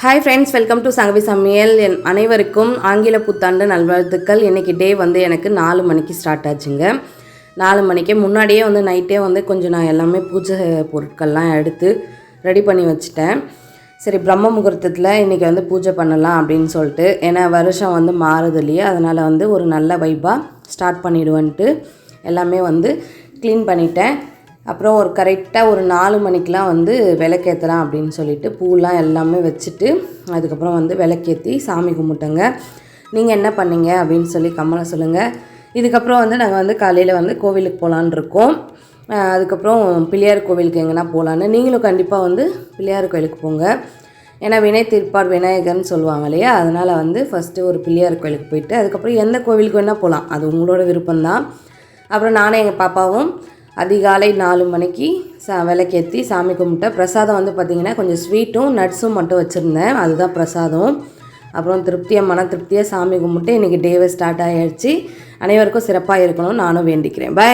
Hi friends welcome to Sangavi Samayal என் அனைவருக்கும் ஆங்கில புத்தாண்டு நல்வாழ்த்துக்கள். இன்றைக்கி டே வந்து எனக்கு நாலு மணிக்கு ஸ்டார்ட் ஆச்சுங்க. நாலு மணிக்கே முன்னாடியே வந்து நைட்டே வந்து கொஞ்சம் நான் எல்லாமே பூஜை பொருட்கள்லாம் எடுத்து ரெடி பண்ணி வச்சுட்டேன். சரி பிரம்ம முகூர்த்தத்தில் இன்றைக்கி வந்து பூஜை பண்ணலாம் அப்படின்னு சொல்லிட்டு. ஏன்னா வருஷம் வந்து மாறுது இல்லையா? அதனால் வந்து ஒரு நல்ல வைப்பாக ஸ்டார்ட் பண்ணிடுவேன்ட்டு எல்லாமே வந்து க்ளீன் பண்ணிட்டேன். அப்புறம் ஒரு கரெக்டாக ஒரு நாலு மணிக்கெலாம் வந்து விளக்கேற்றலாம் அப்படின்னு சொல்லிட்டு பூலாம் எல்லாமே வச்சுட்டு அதுக்கப்புறம் வந்து விளக்கேற்றி சாமி கும்பிட்டோங்க. நீங்கள் என்ன பண்ணீங்க அப்படின்னு சொல்லி கம்மலை சொல்லுங்கள் இதுக்கப்புறம் வந்து நாங்கள் வந்து காலையில் வந்து கோவிலுக்கு போகலான்னு இருக்கோம். அதுக்கப்புறம் பிள்ளையார் கோவிலுக்கு எங்கன்னா போகலான்னு நீங்களும் கண்டிப்பாக வந்து பிள்ளையார் கோயிலுக்கு போங்க. ஏன்னா வினை தீர்ப்பார் விநாயகர்னு சொல்லுவாங்க இல்லையா? அதனால் வந்து ஃபஸ்ட்டு ஒரு பிள்ளையார் கோயிலுக்கு போயிட்டு அதுக்கப்புறம் எந்த கோவிலுக்கு வேணால் போகலாம் அது உங்களோட விருப்பம்தான். அப்புறம் நானும் எங்கள் பாப்பாவும் அதிகாலை நாலு மணிக்கு சா விளக்கேற்றி சாமி கும்பிட்டேன் பிரசாதம் வந்து பார்த்திங்கன்னா கொஞ்சம் ஸ்வீட்டும் நட்ஸும் மட்டும் வச்சுருந்தேன். அதுதான் பிரசாதம். அப்புறம் திருப்தியாக மன திருப்தியாக சாமி கும்பிட்டு இன்றைக்கி டேவே ஸ்டார்ட் ஆகிடுச்சு அனைவருக்கும் சிறப்பாக இருக்கணும்னு நானும் வேண்டிக்கிறேன். பை